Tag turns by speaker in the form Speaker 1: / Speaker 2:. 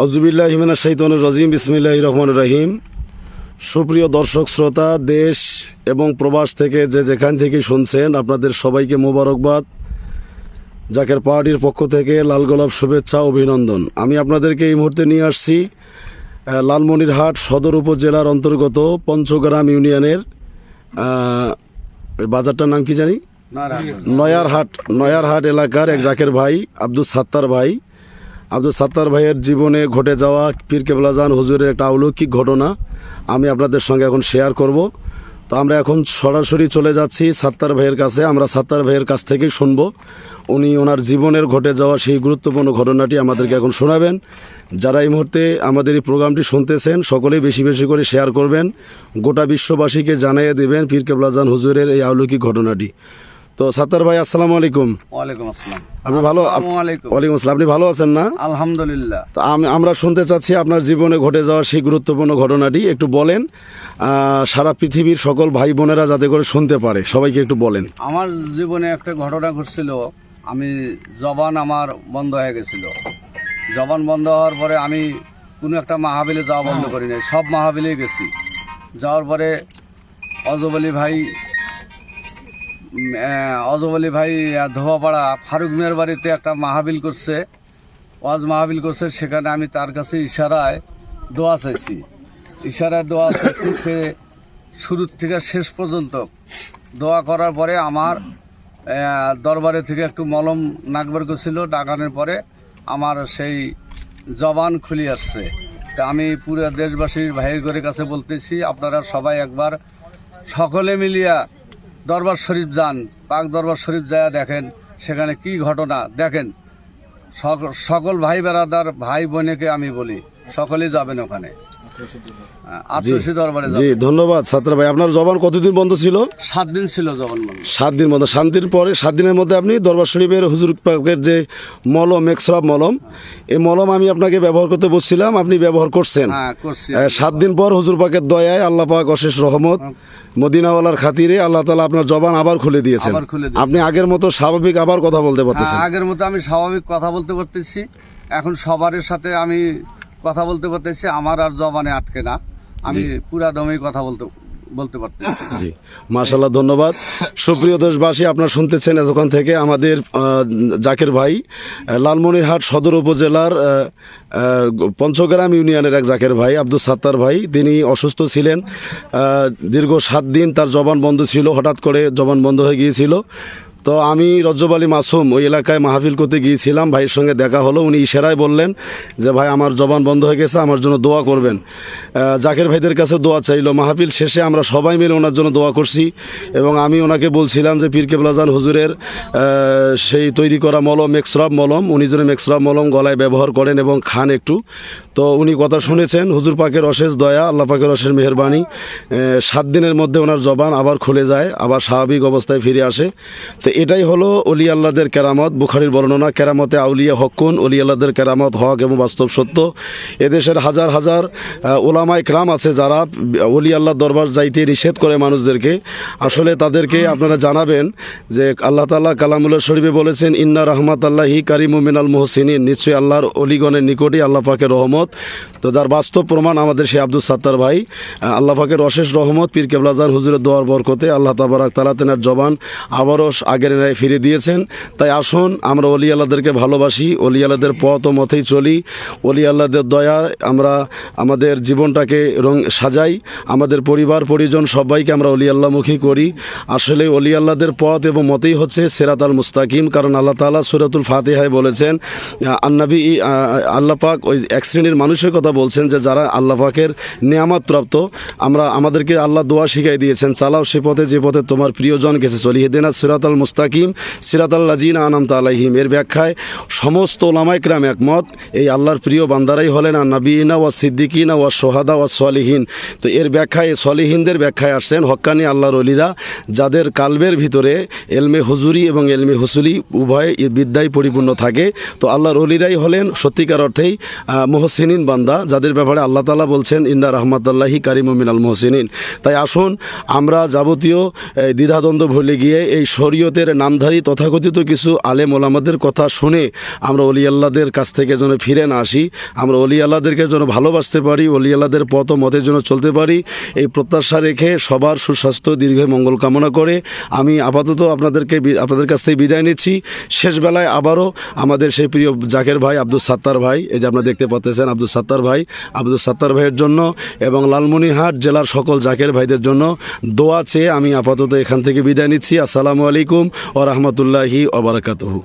Speaker 1: আউজুবিল্লাহ হিমানা শৈতনুর রাজিম বিসমিল্লাহ রহমান রহিম। সুপ্রিয় দর্শক শ্রোতা দেশ এবং প্রবাস থেকে যে যেখান থেকে শুনছেন আপনাদের সবাইকে মোবারকবাদ। জাকের পার্টির পক্ষ থেকে লাল গোলাপ শুভেচ্ছা অভিনন্দন। আমি আপনাদেরকে এই মুহূর্তে নিয়ে আসছি লালমনিরহাট সদর উপজেলার অন্তর্গত পঞ্চগ্রাম ইউনিয়নের বাজারটার নাম কি জানি? নয়ারহাট নয়ারহাট এলাকার এক জাকের ভাই আব্দুল সাত্তার ভাই। আব্দুল সাত্তার ভাইয়ের জীবনে ঘটে যাওয়া পীর কেবলাজান হুজুরের একটা অলৌকিক ঘটনা আমি আপনাদের সঙ্গে এখন শেয়ার করব। তো আমরা এখন সরাসরি চলে যাচ্ছি সাত্তার ভাইয়ের কাছে। আমরা সাত্তার ভাইয়ের কাছ থেকেই শুনব। উনি ওনার জীবনের ঘটে যাওয়া সেই গুরুত্বপূর্ণ ঘটনাটি আমাদেরকে এখন শোনাবেন। যারা এই মুহূর্তে আমাদের এই প্রোগ্রামটি শুনতেছেন, সকলেই বেশি বেশি করে শেয়ার করবেন। গোটা বিশ্ববাসীকে জানিয়ে দেবেন পীর কেবলাজান হুজুরের এই অলৌকিক ঘটনাটি। তো সাত্তার ভাই আসসালামু আলাইকুম।
Speaker 2: ওয়ালাইকুম আসসালাম।
Speaker 1: আপনি ভালো?
Speaker 2: আলাইকুম।
Speaker 1: ওয়ালাইকুম আসসালাম। আপনি ভালো আছেন না?
Speaker 2: আলহামদুলিল্লাহ।
Speaker 1: তা আমরা শুনতে চাচ্ছি আপনার জীবনে ঘটে যাওয়া সেই গুরুত্বপূর্ণ ঘটনাটি। একটু বলেন সারা পৃথিবীর সকল ভাই বোনেরা যাতে করে শুনতে পারে সবাইকে একটু বলেন।
Speaker 2: আমার জীবনে একটা ঘটনা ঘটছিল আমি জবান আমার বন্ধ হয়ে গেছিল। জবান বন্ধ হওয়ার পরে আমি কোনো একটা মাহাবিলে যাওয়া বন্ধ করি নাই সব মাহাবিলেই গেছি। যাওয়ার পরে অজবলি ভাই আহ, অজবলি ভাই ধোয়াপাড়া ফারুক মিয়ার বাড়িতে একটা মাহাবিল করছে। ওয়াজ মাহাবিল করছে সেখানে আমি তার কাছে ইশারায় দোয়া চাইছি। ইশারায় দোয়া চাইছি সে শুরুর থেকে শেষ পর্যন্ত দোয়া করার পরে আমার দরবারে থেকে একটু মলম নাকবার করছিল ডাকানোর পরে আমার সেই জবান খুলে আসছে। তা আমি পুরো দেশবাসীর ভাইয়ের কাছে বলতেছি আপনারা সবাই একবার সকলে মিলিয়া দরবার শরীফ যান, পাক দরবার শরীফ যায় দেখেন সেখানে কি ঘটনা। দেখেন, সক- সকল ভাই বেড়াদার ভাই বোনেকে আমি বলি, সকলেই যাবেন ওখানে। দরবারে
Speaker 1: জি ধন্যবাদ ভাই। আপনার জবান কতদিন বন্ধ ছিল?
Speaker 2: সাত দিন ছিল
Speaker 1: সাত দিন বন্ধ। সাত দিন পরে সাত দিনের মধ্যে আপনি দরবার শরীফের হুজুর পাকের যে মলম এক্সরাব মলম এই মলম আমি আপনাকে ব্যবহার করতে বলছিলাম আপনি ব্যবহার করছেন।
Speaker 2: হ্যাঁ
Speaker 1: সাত দিন পর হুজুর পাকের দয়ায় আল্লাহ পাক অশেষ রহমত মদিনাওয়ালার খাতিরে আল্লাহ তালা আপনার জবান আবার খুলে দিয়েছেন।
Speaker 2: আবার খুলে দিয়েছেন।
Speaker 1: আপনি আগের মতো স্বাভাবিক আবার কথা বলতে
Speaker 2: হ্যাঁ,
Speaker 1: পারতেছেন।
Speaker 2: আগের মতো আমি স্বাভাবিক কথা বলতে পারতেছি। এখন সবার সাথে আমি কথা বলতে পারতেছি আমার আর জবানে আটকে না। আমি পুরা দমেই কথা বলতে বলতে পারতেছি।
Speaker 1: জি। মাশাল্লাহ ধন্যবাদ। সুপ্রিয় দেশবাসী আপনার শুনতেছেন এতক্ষণ থেকে আমাদের জাকের ভাই লালমনিরহাট সদর উপজেলার পঞ্চগ্রাম ইউনিয়নের এক জাকের ভাই আব্দুল সাত্তার ভাই। তিনি অসুস্থ ছিলেন। দীর্ঘ সাত দিন তার জবান বন্ধ ছিল হঠাৎ করে জবান বন্ধ হয়ে গিয়েছিল। তো আমি রজ্জব আলী মাসুম ওই এলাকায় মাহফিল করতে গিয়েছিলাম, ভাইয়ের সঙ্গে দেখা হলো, উনি ইশারায় বললেন যে, ভাই, আমার জবান বন্ধ হয়ে গেছে, আমার জন্য দোয়া করবেন। জাকের ভাইদের কাছে দোয়া চাইলো। মাহফিল শেষে আমরা সবাই মিলে ওনার জন্য দোয়া করছি এবং আমি ওনাকে বলছিলাম যে, পীর কেবলাজান হুজুরের সেই তৈরি করা মলম মেক্সরাব মলম, উনি যেন মেক্সরাব মলম গলায় ব্যবহার করেন এবং খান একটু। তো উনি কথা শুনেছেন, হুজুর পাকের অশেষ দয়া, আল্লাহ পাকের অশেষ মেহরবানি সাত দিনের মধ্যে ওনার জবান আবার খুলে যায়, আবার স্বাভাবিক অবস্থায় ফিরে আসে। তো এটাই হলো অলি আল্লাহদের কেরামত। বুখারির বর্ণনা কেরামতে আউলিয়া হকুন অলি আল্লাহদের কেরামত হক এবং বাস্তব সত্য। এদেশের হাজার হাজার আহ, ওলামায় ক্রাম আছে যারা অলি আল্লাহ দরবার যাইতে নিষেধ করে মানুষদেরকে। আসলে তাদেরকে আপনারা জানাবেন যে আল্লাহ তাল্লাহ কালামুল্লাহ শরীফে বলেছেন ইন্না রহমাত আল্লাহি কারিমু মিনাল মোহসিনিন। নিশ্চয়ই আল্লাহর অলিগণের নিকটই আল্লাহ পাকের রহমত। তো যার বাস্তব প্রমাণ আমাদের সেই আব্দুল সাত্তার ভাই আল্লাহ পাকের অশেষ রহমত পীর কেবলাজান হুজুরের দোয়ার বরকতে আল্লাহ তাবারাক তালা তেনার জবান আবারও আগের ন্যায় ফিরে দিয়েছেন। তাই আসুন, আমরা অলি আল্লাহদেরকে ভালোবাসি, অলি আল্লাহদের পথ ও মতেই চলি। অলি আল্লাহদের দয়া আমরা আমাদের জীবনটাকে রং সাজাই, আমাদের পরিবার, পরিজন সবাইকে আমরা অলি আল্লাহমুখী করি। আসলে অলি আল্লাহদের পথ এবং মতেই হচ্ছে সেরাত আল মুস্তাকিম, কারণ আল্লাহ তাআলা সুরাতুল ফাতেহায় বলেছেন, আন্নাবি আল্লাহ পাক ওই এক শ্রেণির মানুষের কথা বলছেন যে যারা আল্লাহ পাকের আমরা আমাদেরকে আল্লাহ দোয়া শিখাই দিয়েছেন, চালাও সে পথে, যে পথে তোমার প্রিয়জন গেছে চলি হেদিনা সিরাত আল মুস্তাকিম সিরাত আল্লাহ জিন আনামতা আলাইহিম। এর ব্যাখ্যায়, সমস্ত ওলামাই ক্রাম একমত, এই আল্লাহর প্রিয় বান্দারাই হলেন আর নবীনা ওয়া সিদ্দিকিনা ওয়া সোহাদা ওয়া সলিহীন। তো এর ব্যাখ্যায়, সলিহীনদের ব্যাখ্যায় আসছেন হক্কানি আল্লাহর অলিরা যাদের কালবের ভিতরে এলমে হুজুরি এবং এলমে হুসুলি উভয় বিদ্যায় পরিপূর্ণ থাকে। তো আল্লাহর অলিরাই হলেন সত্যিকার অর্থেই মোহসিনিন বান্দা, যাদের ব্যাপারে আল্লাহ তালা বলছেন, ইন্না রহমতুল্লাহি কারিম মিনাল মোহসিনিন। তাই আসুন, আমরা যাবতীয় দ্বিধাদ্বন্দ্ব ভুলে গিয়ে এই শরীয়তে শরীয়তের নামধারী তথাকথিত কিছু আলেম ওলামাদের কথা শুনে আমরা অলি আল্লাহদের কাছ থেকে যেন ফিরে না আসি, আমরা অলি আল্লাহদেরকে যেন ভালোবাসতে পারি অলি আল্লাহদের পথ মতের জন্য চলতে পারি, এই প্রত্যাশা রেখে সবার সুস্বাস্থ্য দীর্ঘ মঙ্গল কামনা করে আমি আপাতত আপনাদেরকে আপনাদের কাছ থেকে বিদায় নিচ্ছি। শেষ বেলায় আবারও আমাদের সেই প্রিয় জাকের ভাই আব্দুল সাত্তার ভাই, এই যে আপনারা দেখতে পাচ্ছেন আব্দুল সাত্তার ভাই আব্দুল সাত্তার ভাইয়ের জন্য এবং লালমনিহাট জেলার সকল জাকের ভাইদের জন্য দোয়া চেয়ে আমি আপাতত এখান থেকে বিদায় নিচ্ছি। আসসালামু আলাইকুম ও রহমতুল্লাহি ওবরাকাতুহু